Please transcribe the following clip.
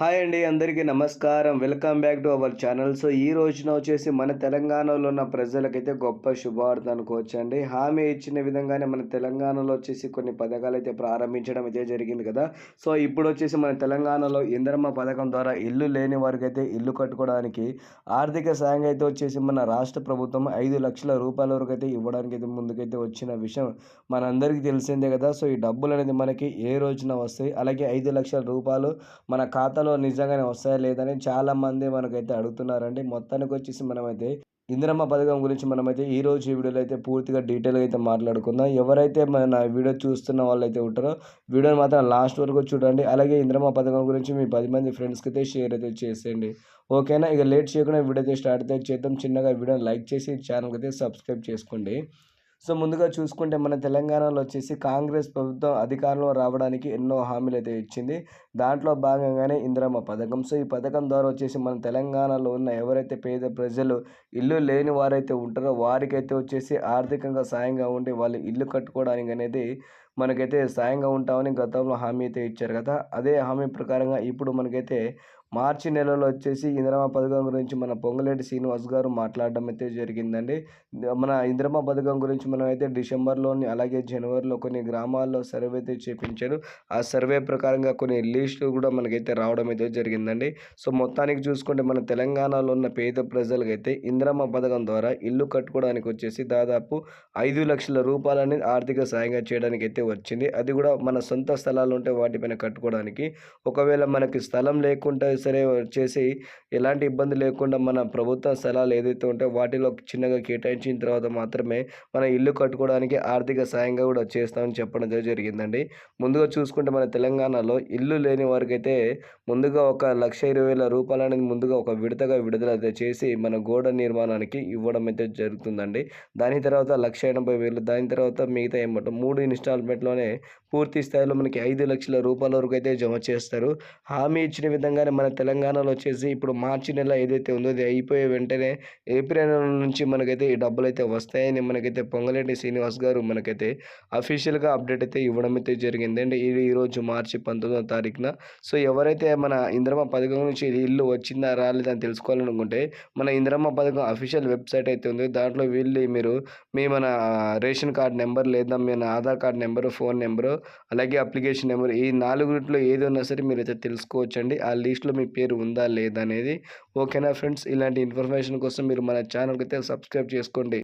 Hi అండి అందరికీ నమస్కారం. Welcome back to our channel. So ఈ రోజున వచ్చేసి మన తెలంగాణలో ఉన్న ప్రజలకైతే గొప్ప శుభవార్త అనుకోవచ్చండి హామీ ఇచ్చిన విధంగానే మన తెలంగాణలో వచ్చేసి కొన్ని పథకాలు అయితే ప్రారంభించడం అయితే జరిగింది కదా. సో ఇప్పుడు వచ్చేసి మన తెలంగాణలో ఇంద్రమ్మ పథకం ద్వారా ఇల్లు లేని వారికి అయితే ఇల్లు కట్టుకోవడానికి ఆర్థిక సాయం అయితే వచ్చేసి మన రాష్ట్ర ప్రభుత్వం ఐదు లక్షల రూపాయల వరకు అయితే ఇవ్వడానికి అయితే ముందుకైతే వచ్చిన విషయం మనందరికీ తెలిసిందే కదా. సో ఈ డబ్బులు అనేది మనకి ఏ రోజున వస్తాయి? అలాగే ఐదు లక్షల రూపాయలు మన ఖాతాలో నిజంగానే వస్తాయా లేదని చాలామంది మనకైతే అడుగుతున్నారండి. మొత్తానికి వచ్చేసి మనమైతే ఇందిరమ్మ పథకం గురించి మనమైతే ఈ రోజు ఈ వీడియోలో అయితే పూర్తిగా డీటెయిల్గా అయితే మాట్లాడుకుందాం. ఎవరైతే మన వీడియో చూస్తున్న వాళ్ళు అయితే ఉంటారో వీడియోని మాత్రం లాస్ట్ వరకు చూడండి. అలాగే ఇందిరమ్మ పథకం గురించి మీ పది మంది ఫ్రెండ్స్కి అయితే షేర్ అయితే చేసేయండి. ఓకేనా? ఇక లేట్ చేయకుండా వీడియో అయితే స్టార్ట్ అయితే చేద్దాం. చిన్నగా వీడియోని లైక్ చేసి ఛానల్కి అయితే సబ్స్క్రైబ్ చేసుకోండి. సో ముందుగా చూసుకుంటే మన తెలంగాణలో వచ్చేసి కాంగ్రెస్ ప్రభుత్వం అధికారంలో రావడానికి ఎన్నో హామీలు అయితే ఇచ్చింది. దాంట్లో భాగంగానే ఇందిరమ్మ పథకం. సో ఈ పథకం ద్వారా వచ్చేసి మన తెలంగాణలో ఉన్న ఎవరైతే పేద ప్రజలు ఇల్లు లేని వారైతే ఉంటారో వారికైతే వచ్చేసి ఆర్థికంగా సాయంగా ఉండి వాళ్ళు ఇల్లు కట్టుకోవడానికి అనేది మనకైతే సాయంగా ఉంటామని గతంలో హామీ అయితే ఇచ్చారు కదా. అదే హామీ ప్రకారంగా ఇప్పుడు మనకైతే మార్చి నెలలో వచ్చేసి ఇందిరమ్మ పథకం గురించి మన పొంగులేటి శ్రీనివాస్ గారు మాట్లాడడం అయితే జరిగిందండి. మన ఇందిరమ్మ పథకం గురించి మనం అయితే డిసెంబర్లోని అలాగే జనవరిలో కొన్ని గ్రామాల్లో సర్వే అయితే చేపించారు. ఆ సర్వే ప్రకారంగా కొన్ని లిస్టులు కూడా మనకైతే రావడం అయితే జరిగిందండి. సో మొత్తానికి చూసుకుంటే మన తెలంగాణలో ఉన్న పేద ప్రజలకైతే ఇందిరమ్మ పథకం ద్వారా ఇల్లు కట్టుకోవడానికి వచ్చేసి దాదాపు ఐదు లక్షల రూపాయలని ఆర్థిక సాయంగా చేయడానికి అయితే వచ్చింది. అది కూడా మన సొంత స్థలాలు ఉంటే వాటిపైన కట్టుకోవడానికి. ఒకవేళ మనకి స్థలం లేకుండా సరే వచ్చేసి ఎలాంటి ఇబ్బంది లేకుండా మన ప్రభుత్వ స్థలాలు ఏదైతే ఉంటే వాటిలో చిన్నగా కేటాయించిన తర్వాత మాత్రమే మన ఇల్లు కట్టుకోవడానికి ఆర్థిక సాయంగా కూడా చేస్తామని చెప్పడం జరిగిందండి. ముందుగా చూసుకుంటే మన తెలంగాణలో ఇల్లు లేని వారికైతే ముందుగా ఒక లక్ష ఇరవై వేల రూపాయలు అనేది ముందుగా ఒక విడతగా విడుదల అయితే చేసి మన గోడ నిర్మాణానికి ఇవ్వడం అయితే జరుగుతుందండి. దాని తర్వాత లక్ష ఎనభై వేలు దాని తర్వాత మిగతా ఏమంటాం మూడు ఇన్స్టాల్మెంట్లోనే పూర్తి స్థాయిలో మనకి ఐదు లక్షల రూపాయల వరకు అయితే జమ చేస్తారు. హామీ ఇచ్చిన విధంగానే మన తెలంగాణలో వచ్చేసి ఇప్పుడు మార్చి నెల ఏదైతే ఉందో అది అయిపోయే వెంటనే ఏప్రిల్ నెల నుంచి మనకైతే ఈ డబ్బులు అయితే వస్తాయని మనకైతే పొంగలేటి శ్రీనివాస్ గారు మనకైతే అఫీషియల్గా అప్డేట్ అయితే ఇవ్వడం అయితే జరిగింది. అండి ఇది ఈరోజు మార్చి పంతొమ్మిదో తారీఖున సో ఎవరైతే మన ఇంద్రమ్మ పథకం నుంచి ఇల్లు వచ్చిందా రాలేదని తెలుసుకోవాలనుకుంటే మన ఇంద్రమ్మ పథకం అఫీషియల్ వెబ్సైట్ అయితే ఉంది. దాంట్లో వెళ్ళి మీరు మీ మన రేషన్ కార్డ్ నెంబర్ లేదా మీ Aadhaar card number phone number అలాగే అప్లికేషన్ నెంబర్ ఈ నాలుగుట్లో ఏది ఉన్నా సరే మీరు అయితే తెలుసుకోవచ్చండి. ఆ లిస్ట్లో మీ పేరు ఉందా లేదా అనేది. ఓకేనా ఫ్రెండ్స్ ఇలాంటి ఇన్ఫర్మేషన్ కోసం మీరు మన ఛానల్కి అయితే సబ్స్క్రైబ్ చేసుకోండి.